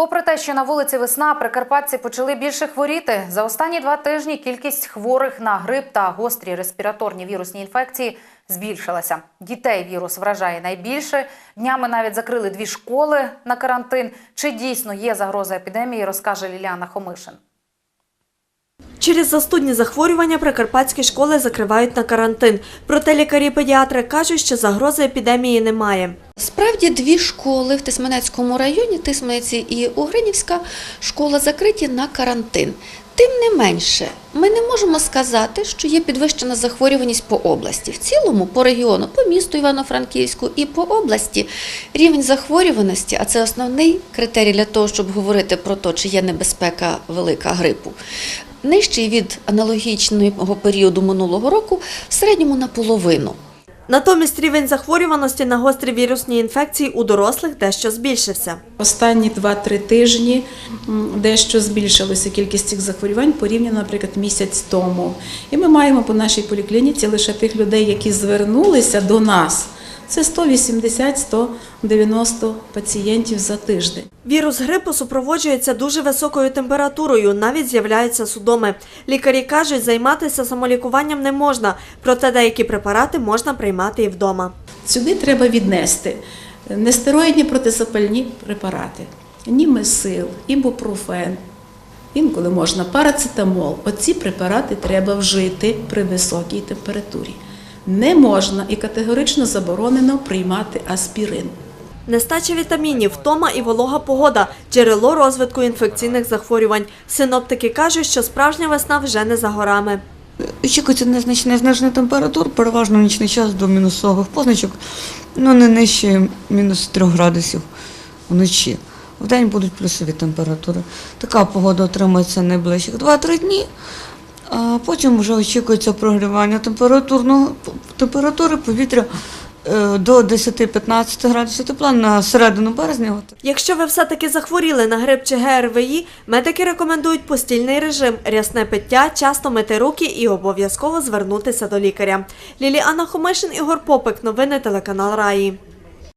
Попри те, що на вулиці весна, прикарпатці почали більше хворіти. За останні два тижні кількість хворих на грип та гострі респіраторні вірусні інфекції збільшилася. Дітей вірус вражає найбільше. Днями навіть закрили дві школи на карантин. Чи дійсно є загроза епідемії, розкаже Ліліана Хомишин. Через застудні захворювання прикарпатські школи закривають на карантин. Проте лікарі-педіатри кажуть, що загрози епідемії немає. Справді дві школи в Тисменецькому районі, Тисмениці і Угринівська школа закриті на карантин. Тим не менше, ми не можемо сказати, що є підвищена захворюваність по області. В цілому, по регіону, по місту Івано-Франківську і по області рівень захворюваності, а це основний критерій для того, щоб говорити про те, чи є небезпека велика грипу. Нижчий від аналогічного періоду минулого року в середньому наполовину. Натомість рівень захворюваності на гострі вірусні інфекції у дорослих дещо збільшився. Останні 2-3 тижні дещо збільшилася кількість цих захворювань порівняно, наприклад, місяць тому. І ми маємо по нашій поліклініці лише тих людей, які звернулися до нас. Це 180-190 пацієнтів за тиждень. Вірус грипу супроводжується дуже високою температурою, навіть з'являються судоми. Лікарі кажуть, займатися самолікуванням не можна, проте деякі препарати можна приймати і вдома. Сюди треба віднести нестероїдні протизапальні препарати, німесил, ібупрофен, інколи можна парацетамол. Оці препарати треба вжити при високій температурі. Не можна і категорично заборонено приймати аспірин. Нестача вітамінів, втома і волога погода – джерело розвитку інфекційних захворювань. Синоптики кажуть, що справжня весна вже не за горами. Очікується незначне зниження температур, переважно в нічний час до мінусових позначок, ну не нижче мінус 3 градусів вночі. Вдень будуть плюсові температури. Така погода отримається найближчих 2-3 дні. А потім вже очікується прогрівання температури повітря е, до 10-15 градусів тепла на середину березня. Якщо ви все-таки захворіли на грип чи ГРВІ, медики рекомендують постільний режим, рясне пиття, часто мити руки і обов'язково звернутися до лікаря. Ліліана Хомишин, Ігор Попик. Новини телеканал Раї.